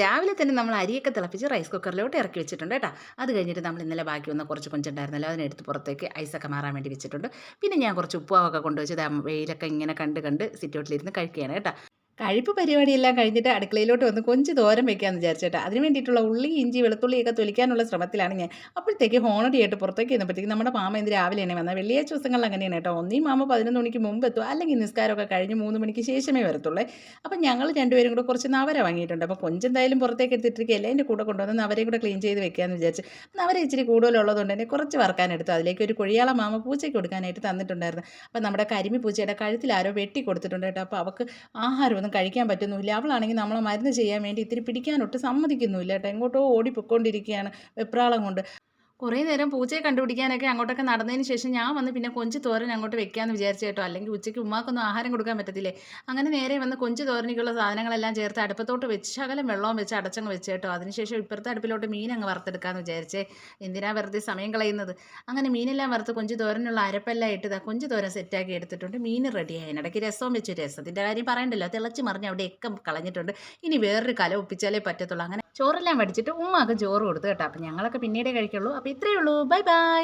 രാവിലെ തന്നെ നമ്മൾ അരിയൊക്കെ തിളപ്പിച്ച് റൈസ് കുക്കറിലോട്ട് ഇറക്കി വെച്ചിട്ടുണ്ട് കേട്ടോ. അത് കഴിഞ്ഞിട്ട് നമ്മൾ ഇന്നലെ ബാക്കി വന്ന കുറച്ച് കൊഞ്ചുണ്ടായിരുന്നല്ലോ അതിനെടുത്ത് പുറത്തേക്ക് ഐസൊക്കെ മാറാൻ വേണ്ടി വെച്ചിട്ടുണ്ട്. പിന്നെ ഞാൻ കുറച്ച് ഉപ്പാവൊക്കെ കൊണ്ടുവച്ച് വെയിലൊക്കെ ഇങ്ങനെ കണ്ട് കണ്ട് സിറ്റൗട്ടിലിരുന്ന് കഴിക്കുകയാണ് കേട്ടോ. കഴിപ്പ് പരിപാടിയെല്ലാം കഴിഞ്ഞിട്ട് അടുക്കളയിലോട്ട് വന്ന് കൊഞ്ച് തോരൻ വെക്കാമെന്ന് വിചാരിച്ചേട്ടാ. അതിന് വേണ്ടിയിട്ടുള്ള ഉള്ളി ഇഞ്ചി വെളുത്തുള്ളിയൊക്കെ തൊലിക്കാനുള്ള ശ്രമത്തിലാണ് ഞാൻ. അപ്പോഴത്തേക്ക് ഹോണടിയായിട്ട് പുറത്തേക്ക് ചെന്നപ്പോഴത്തേക്ക് നമ്മുടെ മാമ ഇന്ന് രാവിലെ തന്നെ വന്നാൽ വെള്ളിയാഴ്ച ദിവസങ്ങളിൽ അങ്ങനെയാണ് കേട്ടോ. ഒന്നീ മാമ പതിനൊന്ന് മണിക്ക് മുമ്പ് എത്തും. അല്ലെങ്കിൽ നിസ്കാരമൊക്കെ കഴിഞ്ഞ് മൂന്ന് മണിക്ക് ശേഷമേ വരത്തുള്ളൂ. അപ്പം ഞങ്ങൾ രണ്ടുപേരും കൂടെ കുറച്ച് നവര വാങ്ങിയിട്ടുണ്ട്. അപ്പോൾ കൊഞ്ച് എന്തായാലും പുറത്തേക്ക് എടുത്തിട്ടിരിക്കുകയല്ലേ എന്റെ കൂടെ കൊണ്ടുവന്ന് നവരെയും കൂടെ ക്ലീൻ ചെയ്ത് വെക്കാമെന്ന് വിചാരിച്ച് നവര ഇച്ചിരി കൂടുതലുള്ളതുകൊണ്ട് തന്നെ കുറച്ച് വറക്കാനെടുത്തു അതിലേക്ക് ഒരു കുഴിയാള മാമ പൂച്ചയ്ക്ക് കൊടുക്കാനായിട്ട് തന്നിട്ടുണ്ടായിരുന്നു. അപ്പോൾ നമ്മുടെ കരിമി പൂച്ചയുടെ കഴുത്തിൽ ആരോ വെട്ടി കൊടുത്തിട്ടുണ്ട് കേട്ടോ. അപ്പോൾ അവൾക്ക് ആഹാരമൊന്നും കഴിക്കാൻ പറ്റുന്നുമില്ല. അവളാണെങ്കിൽ നമ്മളെ മരുന്ന് ചെയ്യാൻ വേണ്ടി ഇത്തിരി പിടിക്കാനൊട്ട് സമ്മതിക്കുന്നുമില്ല കേട്ടോ. എങ്ങോട്ടോ ഓടിപ്പോയിക്കൊണ്ടിരിക്കുകയാണ് വെപ്രാളം കൊണ്ട്. കുറേ നേരം പൂച്ചയെ കണ്ടുപിടിക്കാനൊക്കെ അങ്ങോട്ടൊക്കെ നടന്നതിന് ശേഷം ഞാൻ വന്ന് പിന്നെ കൊഞ്ച് തോരൻ അങ്ങോട്ട് വെക്കാന്ന് വിചാരിച്ചു കേട്ടോ. അല്ലെങ്കിൽ ഉച്ചയ്ക്ക് ഉമ്മാക്കൊന്നും ആഹാരം കൊടുക്കാൻ പറ്റത്തില്ലേ? അങ്ങനെ നേരെ വന്ന് കൊഞ്ച് തോരനിക്കുള്ള സാധനങ്ങളെല്ലാം ചേർത്ത് അടുപ്പത്തോട്ട് വെച്ച് ശകലം വെള്ളവും വെച്ച് അടച്ചങ്ങ് വെച്ച് കേട്ടോ. അതിനുശേഷം ഇപ്പുറത്തെ അടുപ്പിലോട്ട് മീൻ അങ്ങ് വറുത്തെടുക്കാമെന്ന് വിചാരിച്ചേ. എന്തിനാ വെറുതെ സമയം കളയുന്നത്? അങ്ങനെ മീനെല്ലാം വറുത്ത് കൊഞ്ച് തോരനുള്ള അരപ്പെല്ലാം ഇട്ടതാ കൊഞ്ച് തോരൻ സെറ്റാക്കി എടുത്തിട്ടുണ്ട്. മീൻ റെഡിയായി. ഇടയ്ക്ക് രസവും വെച്ചു രസത്തിന്റെ കാര്യം പറയണ്ടല്ലോ. തിളച്ച് മറിഞ്ഞ് അവിടെ ഒക്കെ കളഞ്ഞിട്ടുണ്ട്. ഇനി വേറൊരു കല ഒപ്പിച്ചാലേ പറ്റത്തുള്ളൂ. അങ്ങനെ ചോറെല്ലാം വടിച്ചിട്ട് ഉമ്മാക്ക് ചോറ് കൊടുത്തു കേട്ടോ. അപ്പം ഞങ്ങളൊക്കെ പിന്നീടേ കഴിക്കുള്ളൂ. അപ്പോൾ ഇത്രയേ ഉള്ളൂ. Bye bye.